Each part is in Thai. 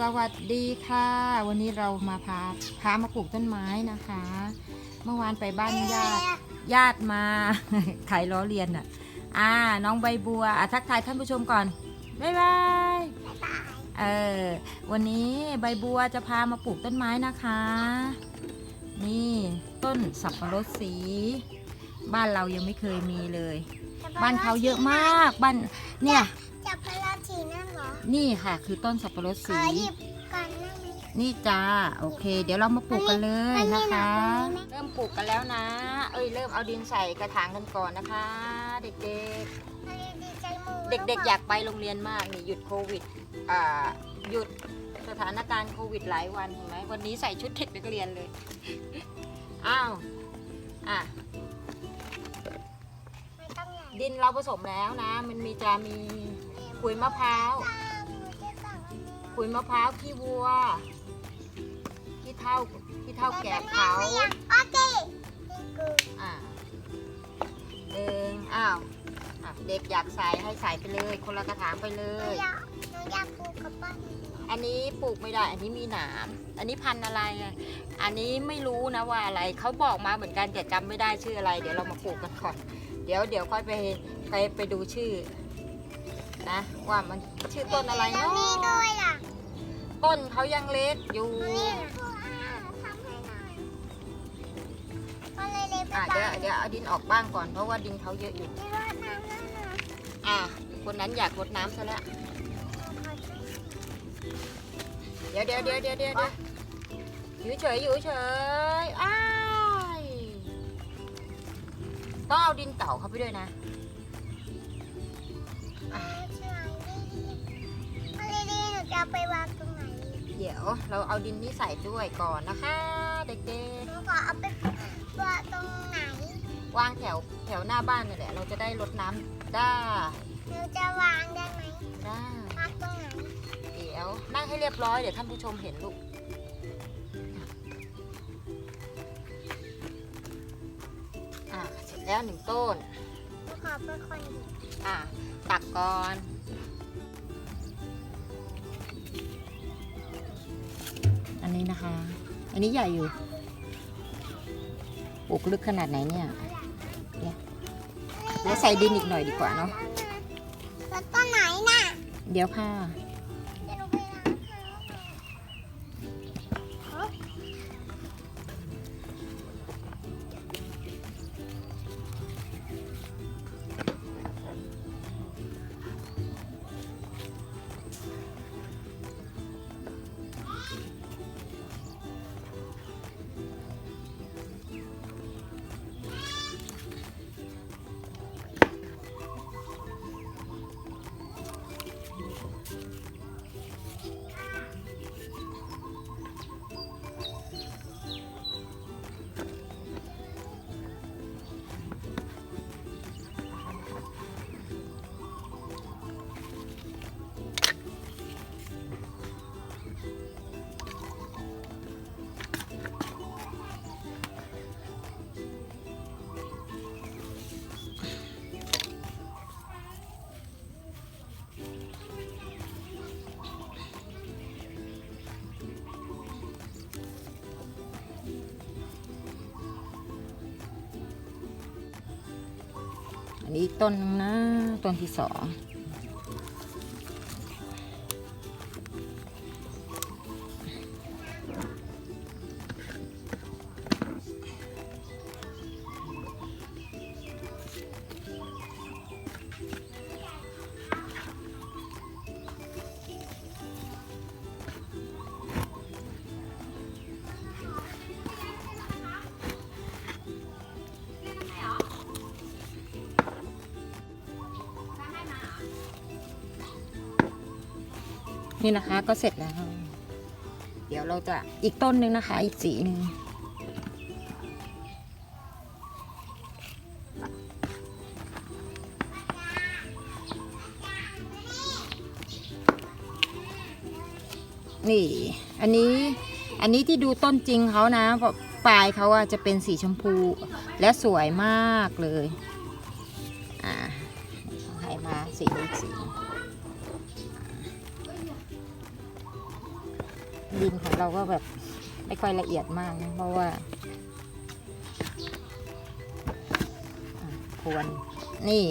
สวัสดีค่ะ วันนี้เรามาพาพามาปลูกต้นไม้นะคะ เมื่อวานไปบ้านญาติญาติมาขายล้อเลียนอะ อ่า น้องใบบัวอะทักทายท่านผู้ชมก่อนบ๊ายบายเออวันนี้ใบบัวจะพามาปลูกต้นไม้นะคะ นี่ต้นสับปะรดสี บ้านเรายังไม่เคยมีเลย บ้านเขาเยอะมากบ้านเนี่ยจับพลา สีนั่นเหรอนี่ค่ะ คือต้นสับปะรดขสีอหยิบก่อนได้ไหมนี่จ้าโอเค เดี๋ยวเรามาปลูกกันเลยมันมีนะคะหนามตรงนี้ไหมเริ่มปลูกกันแล้วนะ เอ้ยเริ่มเอาดินใส่กระถางกันก่อนนะคะ เด็กอะไรดีใจมือๆเด็กๆ อยากไปโรงเรียนมากนี่หยุดโควิด อ่า หยุดสถานการณ์โควิดหลายวันเห็นไหมวันนี้ใส่ชุดเด็กนักเรียนเลย อ้าว อะ ไม่ต้องใหญ่ดินเราผสมแล้วนะ มันมีจะมี ขุยมะพร้าวตามมือจะสั่งขุยมะพร้าวขี้วัว ขี้เท่าขี้เท่าแก่เผาโอเคนี่คืออ่าหนึ่งอ้าวอะเด็กอยากใส่ให้ใส่ไปเลย คนละกระถางไปเลหนูยอยากหนูอยากปลูกกับบ้านอันนี้ปลูกไม่ได้ อันนี้มีหนาม อันนี้พันธุ์อะไรอะอันนี้ไม่รู้นะว่าอะไร เขาบอกมาเหมือนกันแต่จำไม่ได้ชื่ออะไร เดี๋ยวเรามาปลูกกันก่อน เดี๋ยวเดี๋ยวค่อยไปไปไปดูชื่อ นะว่ามันชื่อต้นอะไรแล้วเนาะนี่ด้วยล่ะต้นเขายังเล็กอยู่นี่คืออาทำให้หน่อยก็เลยเลยไปอะบ้าเดี๋ยวนเดี๋ยวเอาดินออกบ้างก่อนเพราะว่าดินเขาเยอะอยู่ที่รดน้ำนั่นน่ะอะคนนั้นอยากรดน้ำซะแล้วเดี๋ยวเดี๋ยวเดี๋ยวเดี๋ยวเดี๋ยวเดี๋ยวอยู่เฉยอยู่เฉยอ้ายต้องเอาดินเก่าเข้าไปด้วยนะ ยวเราเอาดินนี้ใส่ด้วยก่อนนะคะ เด็กหนูขอเอาไปวางตรงไหน ๆ วางแถวแถวหน้าบ้านนี่แหละ เราจะได้รดน้ำได้หนูจะวางได้ไหมได้วางตรงไหน เดี๋ยวนั่งให้เรียบร้อยเดี๋ยวท่านผู้ชมเห็นลูกอะเสร็จแล้วหนึ่งต้น หนูขอเป็นคนหยิบอะตักก่อน นนี้นะคะ อันนี้ใหญ่อยู่ปลูกลึกขนาดไหนเนี่ยเดี๋ยวเดี๋ยวใส่ดินอีกหน่อยดีกว่าเนาะแล้วต้นไหนน่ะ เดี๋ยวค่ะ อันนี้อีกต้นนึงนะต้นที่สอง นี่นะคะก็เสร็จแล้ว เดี๋ยวเราจะอีกต้นหนึ่งนะคะ อีกสีหนึ่งนี่ อันนี้ อันนี้ที่ดูต้นจริงเขานะปลายเขาอะจะเป็นสีชมพู และสวยมากเลย อ่าให้มาสีนี้สี ดินของเราก็แบบไม่ค่อยละเอียดมากนะเพราะว่าควรนี่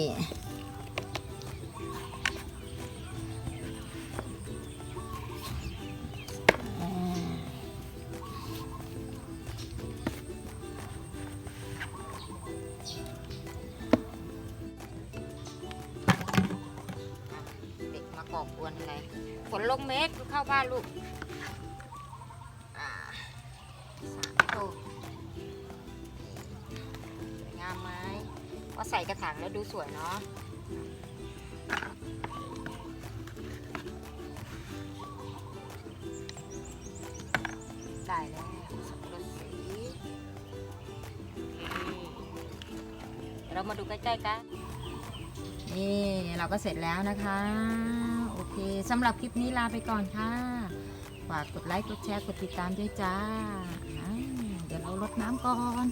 เด็กมากอกวนอะไรฝนลงเม็ดเข้าบ้านลูกาใส่กระถางแล้วดูสวยเนาะได้แล้วสับปะรดสีเรามาดูใกล้ๆกันนี่เราก็เสร็จแล้วนะคะ โอเคสำหรับคลิปนี้ลาไปก่อนค่ะฝากกดไลค์กดแชร์กดติดตามด้วยจ้า เดี๋ยวเราลดน้ำก่อน